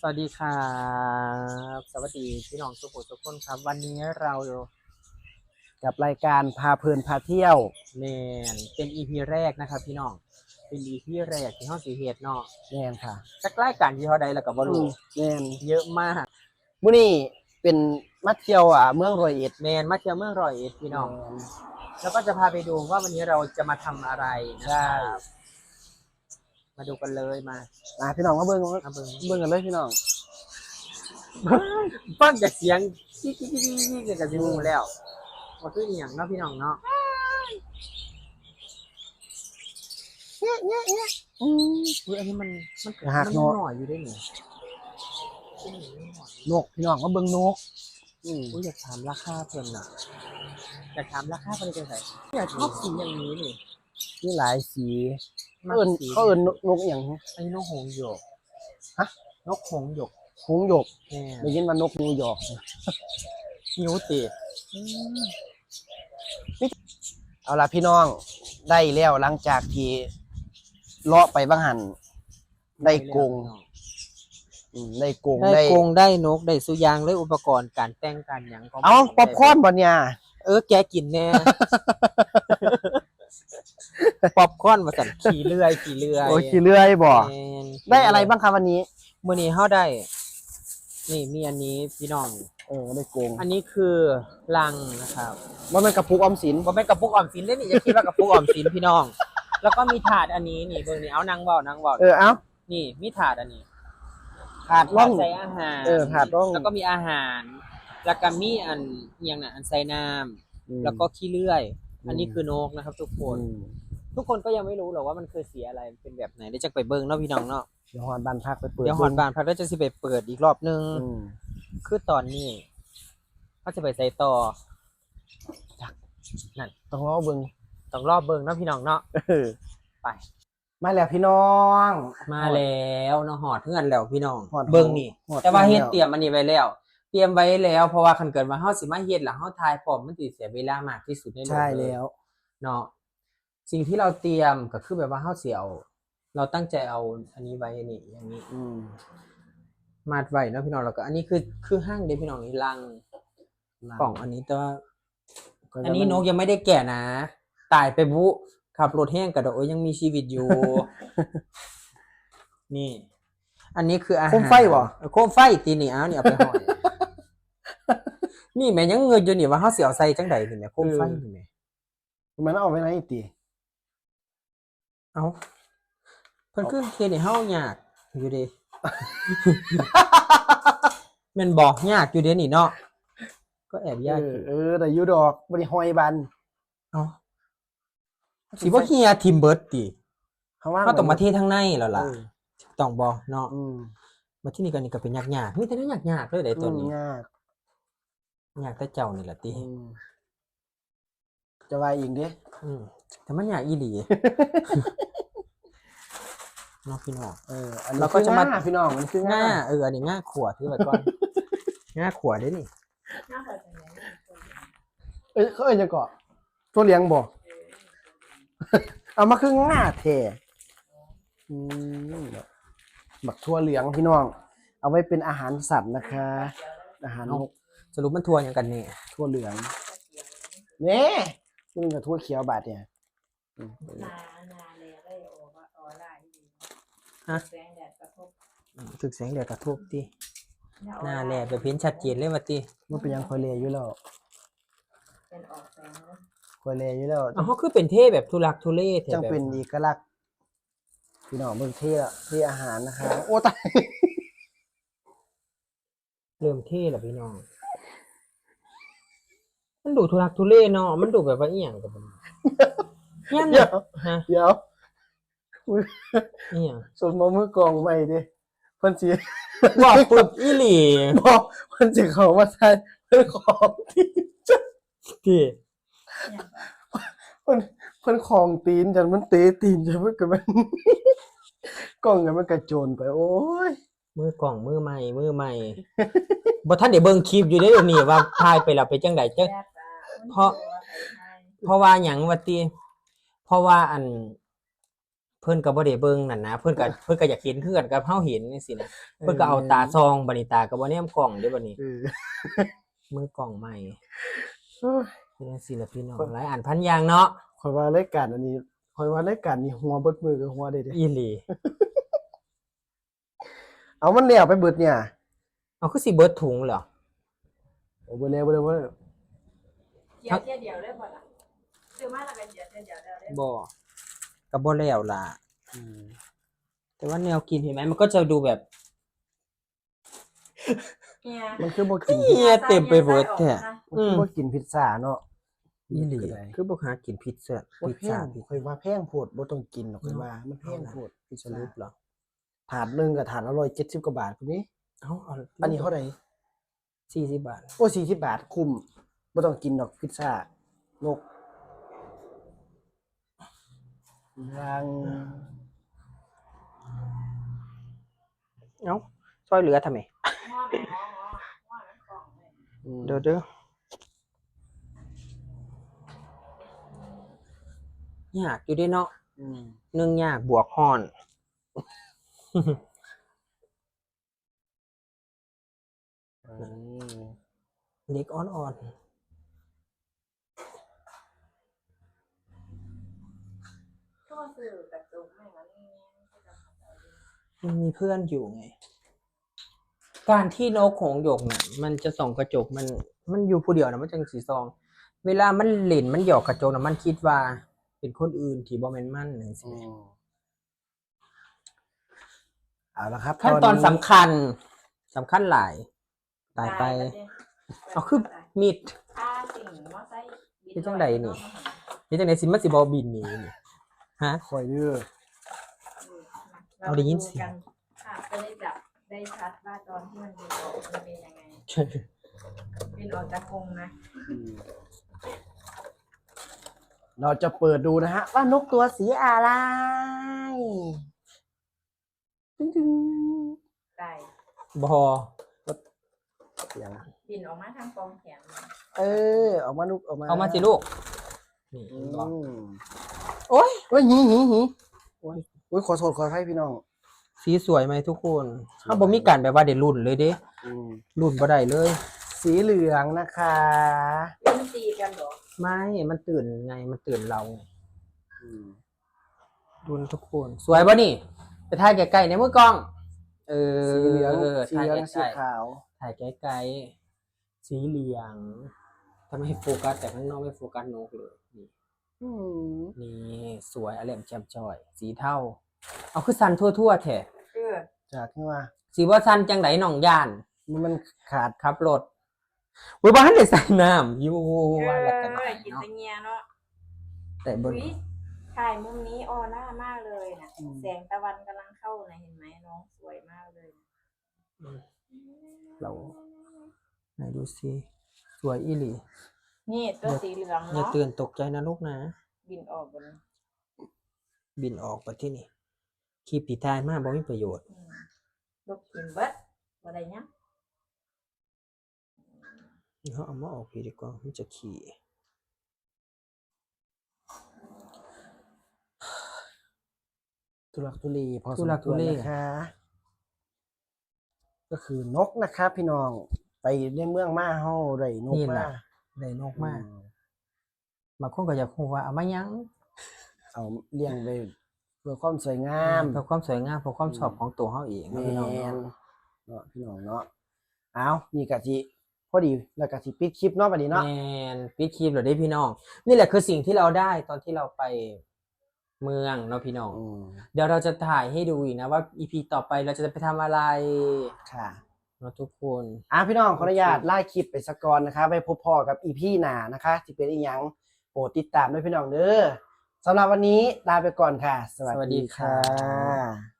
สวัสดีครับสวัสดีพี่น้องทุกคนทุกคนครับ วันนี้เรากับรายการพาเพลินพาเที่ยวเนนเป็นอีพีแรกนะครับ พี่น้องเป็นอีพีแรกที่ห้องสีเฮดเนาะแน่นค่ะจักรายการที่เขาใดแล้วก็บอืรูมแน่นเยอะมากมื้อนี้เป็นมาเที่ยวอะเมืองร้อยเอ็ดแมนมาเที่ยวเมืองร้อยเอ็ดพี่น้องแม่นแล้วก็จะพาไปดูว่าวันนี้เราจะมาทำอะไรนะใช่ครับ มาดูกันเลยมามาพี่น้องมาเบิ่งมาเบิ่งเบิ่งกันเลยพี่น้องฟังจากเสียงกิ๊กกิ๊กกิ๊กกิ๊กกิ๊กกับซิมูแล้วมาคืออหย่างเนาะพี่น้องเนาะอืมอุ้ยอันนี้มันมันอย่าหักมันเนาะหน่อยอยู่ด้วยนี่นกพี่น้องมาเบิ่งนกอืมอุ้ยอยากถามราคาเพิ่นน่ะอยากถามราคาเพิ่นจะใส่อยากชอบสีอย่างนี้นี่มีหลายสี มัเขาเอิ้นสีเขาเอิ้นนกนกอหย่างอันนี้นกหงส์หยกฮะ นกหงส์หยกหงส์หยกแน่ได้ยินว่านกนิวยอร์กนิ้วตีเอาล่ะพี่น้องได้แล้วหลังจากที่เลาะไปบางหัน ได้กรงอืมได้กรงได้กรงได้นกได้สุยางเลยอุปกรณ์การแต่งการหยังของเอาป๊อปคอร์นบ่เนี่ย เออแกกินแน่ ป๊อปคอร์นมาสั่นขี่เลื่อยขี่เลื่อยโอ้ยขี่เลื่อยบ่แม่นได้อะไรบ้างครับวันนี้ มื้อนี้เฮาได้ นี่มีอันนี้พี่น้อง เออได้กรงอันนี้คือลังนะครับว่ามันกระปุกออมสินบ่แม่นกระปุกออมสินเด้นี่อย่าคิดว่ากระปุกออมสินพี่น้อง แล้วก็มีถาดอันนี้นี่เบิ่งนี่เอานางเว้านางเว้าเออเอ้านี่มีถาดอันนี้ถาดร่องใส่อาหารเออถาดร่อง แล้วก็มีอาหาร แล้วก็มีอันเอียงน่ะอันใส่น้ำแล้วก็ขี้เลื่อย อันนี้คือนกนะครับ ทุกคนอืมทุกคนก็ยังไม่รู้หรอกว่ามันคือสีอะไรเป็นแบบไหนเดี๋ยวจะไปเบิ่งเนาะพี่น้องเนาะเดี๋ยวหอนบ้านพักไปเปิดเดี๋ยวหอนบานพักแล้วจะสิไปเปิดอีกรอบนึงอืมคือตอนนี้เขาจะไปใส่ต่อนั่นต้องรอเบิ่งต้องรอบเบิ่งเนาะพี่น้องเนาะเออไป มาแล้วพี่น้อง มาแล้วเนาะหอดเพื่อนแล้วพี่น้องหอดเบิ่งนี่หอดแต่ว่าเฮ็ดแล้วเตรียมอันนี้ไว้แล้ว เตรียมไว้แล้ว เพราะว่าคันเกิดมาเฮาสิมาเฮ็ดหลังเฮาทายพร้อมมันสิเสียเวลามากที่สุดในโลกใช่เยแล้วเนาะสิ่งที่เราเตรียมก็คือแบบว่าเฮาสิเอาเราตั้งใจเอาอันนี้ไว้นี่อย่างนี้ อืมมาดไว้เนาะพี่น้องแล้วก็ อันนี้คือคือห้างเด้พี่น้องนี่ลังกล่องอันนี้แต่ว่าอันนี้นกยังไม่ได้แก่นะ ตายไปบุขับรถแห้งกระโดดโอ้ยยังมีชีวิตอยู่ นี่ อันนี้คืออาหารโคมไฟบ่เออโคมไฟตีนี่เอาเนี่ยเอาไปห่อย นี่แม่ยังเงินอยู่นี่ว่าเขาเสียวใส่จังใดนี่แม่โคมไฟนี่แม่มันเอาไปไหนอีกตีเอาเพิ่นคือเฮ็ดให้เฮายากอยู่เด้แม่นบอกยากอยู่เด้นี่เนาะก็แอบเอยากออยู่เออแต่อยูดอกบริหอยบันเอาสิบ่เฮียทิมเบิร์ดติเขาว่าเขาต้องมาเททั้งในแล้วล่ะเออต้องบ่เนาะอืมมาที่นี่กันนี่ก็เป็นยากๆมีแต่นั้นยากๆเลยได้ตัวนี้อืมยาก ยากแต่เจ้านี่แหละติอืมจะว่าอีกเด้อืมแต่มันยากอีหลี เนาะพี่น้อง เอออันนี้เราก็จะมาคือง่พี่น้องมันคือง่าง่าเอออันนี้ง่าขวดถือไว้ก่อน ง่าขวดได้นี่เอ้ยเขาเอ้ยจะเกาะตัวเลี้ยงบ่ เอามาคือง่าแท้อืมบักทั่วเหลืองพี่น้อง เอาไว้เป็นอาหารสัตว์นะคะ อาหารนกส รุปมันทัวร์หยังกันนี่ทั่วเหลืองเน่นี่กับทั่วเขียวบาดเนี่ยอืมนานาเลยได้โอว่าออร่าดีฮะแสงแดดกระทบถึกแสงแดดกระทบติหน้าแลแบบเห็นชัดเจนเลยว่าติมันเป็นหยังคอยเลอยู่แล้วเป็นออกแสงนะคอยเลอยู่แล้วอ๋อเขาคือเป็นเท่แบบทุลักทุเลแท้จังแบบเป็นเอกลักษณ์พี่น้องเบิ่งเท่อะเท่อาหารนะคะโอ้ตาย เริ่มเท่แล้วพี่น้อง มันดูทุลักทุเลเนาะมันดูแบบว่าอีหยังกับมันย่ำเดี๋เนี่ยยวฮะเดี๋ยวอีหยังสมมติมือกองใหม่ดิเพิ่นสิบอกปึ๊บอีหลีบอกเพิ่นสิเขามาใส่เพิ่นของที่ที่อย่างแบบเพิ่นเพิ่นของตีนจันมันเตะตีนจันมันก็มันกล้องกันมันกระโจนไป โอ้ยมือกล่องมือใหม่มือใหม่บ่ท่านได้เบิ่งคลิปอยู่ได้อเดี๋ยวนี้ว่าถ่ายไปแล้วไปจังไดจังแรกอะ เพราะ เพราะว่าหยังว่าติเพราะว่าอัน เพิ่นก็บ่ได้เบิ่งนั่นนะเพิ่นก็เพิ่นก็อยากเห็นคือกันกับเฮาเห็นจังซี่นะเพิ่นก็เอาตาซองบัดนี้ตาก็บ่แนมกล้องเด้อบัดนี้เออมือกล้องใหม่โอ้ยเป็นจังซี่ล่ะพี่น้องหลายอันพันอย่างเนาะข่อยว่ารายการอันนี้ข่อยว่ารายการนี้หัวเบิดมือกับหัวได้เด้อีหลีเอามันแล้วไปเบิดเนี่ย เอาคือสิเบิดถุงเหรอโอ้เบิดแล้วเบิดแล้ว เบิดแล้วเดี๋ยวเที่ยวเดียวได้บ่ล่ะซื้อมาแล้วกันเดี๋ยวเที่ยวเดียวได้ได้บ่ก็บ่แล้วล่ะอืมแต่ว่าแนวกินเห็นไหมมันก็จะดูแบบ เนี่ยมันคือบ่กินเหี้ยเต็มไปหมดแท้มันคือบ่กินพิซซ่าเนาะอีหลีคือใดคือบ่หากินพิซซ่าบ่พิซแพซ่างพิซข่อยว่าแพงโพดบ่ต้องกินหรอกข่อยว่า มันแพงโพดพิซสซ่ารุปเหรอถาดหนึงกับถาดละ170กว่าบาทพุ่นนี้เอ้าเอาอันนี้เท่าไหร่40บาท โอ้40บาทคุ้ม บ่ต้องกินดอกพิซซ่านกรังเอ้าช่วยเหลือทำไมหม้อหม้อหม้อหม้อน้ำกล่องเลยอืมเด้อเด้อยากอยู่เด้เนาะอืมหนึ่งยากบวกฮ้อนอืมเล็กอ่อนก็ซื้อกระจุกไม่มันนี่ก็จะทำเอาดี ๆ มันมีเพื่อนอยู่ไง การที่นกของส์หยกเนี่ยมันจะส่องกระจกมันมันอยู่ผู้เดียวนะมันจังสีซอง เวลามันเล่นมันหยอกกระจกนะมันคิดว่า เป็นคนอื่นที่บ่แม่นมันนี่สิอืมเอาละครับขั้นตอนสำคัญสำคัญหลายตายไปเอาคือมีดค่าสิ่งมอไซค์บิเป็นจังใดนี่นี่จังไดสิมันสิบ่บินหนีนี่ฮะคอยเด้อ เอาได้ยินเสียง ค่ะก็ได้จับได้ชัดว่าตอนที่มันบินออกมันเป็นยังไงบินออกจากกรงนะอืมเราจะเปิดดูนะฮะ ว่านกตัวสีอะไรตึ้งตึ้งได้บ่เสียงบินออกมาทางกองแขนเลยเออ ออกมาลูกออกมาเอามาสิลูก นี่อืเห็นบ่มโอ้ยโอ้ยหนีหนีหนีโอ้ยโอ้ยขอโทษขอให้พี่น้อง สีสวยไหมทุกคนถ้าบ่มีการแบบว่าได้รุ่นเลยเด้อืมรุ่นบ่ได้เลย สีเหลืองนะคะเล่นตีกันเหรอไม่ มันตื่นไง มันตื่นเราไงอืมรุ่นทุกคน สวยป่ะนี่ ไปถ่ายใกล้ๆในมือกล้อง เออสีเหลืองเออสีถ่ายเหลืองใกสีล้ขาวๆถ่ายใกล้ๆสีเหลืองทำไมให้โฟกัสแต่ข้างนอกไม่โฟกัสนกเลยนี่ อืมนี่สวยอารมแจ่มจ้อย สีเทาเอาคือสันทั่วๆแท้เออจากที่ว่าสีว่าสันจังไดหนองย่าน มันมันขาดขับรถอุ้ยบ้านได้ใส่น้ำอยู่เอว่าแล้วกันอกินตะเงียเนาะแต่บนอุ๊ยถ่ายมุมนี้ออร่ามากเลยนะแสงตะวันกำลังเข้านะเห็นไหมน้องสวยมากเลยเรา ไหนดูสิสวยอีหลี นี่ตัวสีเหลืองอย่าเนาะตื่นตกใจนะลูกนะ บินออกบนบินออกไปที่นี่ขีปีทายมากบ่มีประโยชน์อืมลูกกินเบิดบ่ได้ยังเขาเอามาออกพีดีกว่ามันจะขี่ทุลักทุเลพอสทุมลักคทุวรเล นะคะ ก็คือนกนะครับพี่น้อง ไปในเมืองมาเฮาได้นกนี่แหมาละ ได้นกมากอืมบางคนก็อยากคงว่าเอามายัง เอาเลี้ยงไปเพื่อความสวยงามเพื่อความสวยงามเพื่อความชอบของตัวเขาเองแมนะพี่น้องนเนาะเนาะพี่น้องเนาะเอานี่กะทิพอดีแล้วกะทิปิดคลิปเนาะบัดนี้แมเนาะนปิดคลิปเหรอได้พี่น้อง นี่แหละคือสิ่งที่เราได้ตอนที่เราไปเมืองเนาะพี่น้องอืมเดี๋ยวเราจะถ่ายให้ดูอีกนะว่าอีพีต่อไปเราจะไปทำอะไรค่ะเนาะทุกคนอะพี่น้องขออนุญาตไล่คลิปไปสกกอนนะคะไปพบพ่อกับอีพี่หนานะคะที่เป็นอีหยังโปรดติดตามด้วยพี่น้องเด้อสำหรับวันนี้ลาไปก่อนค่ะ สวัสดีค่ะ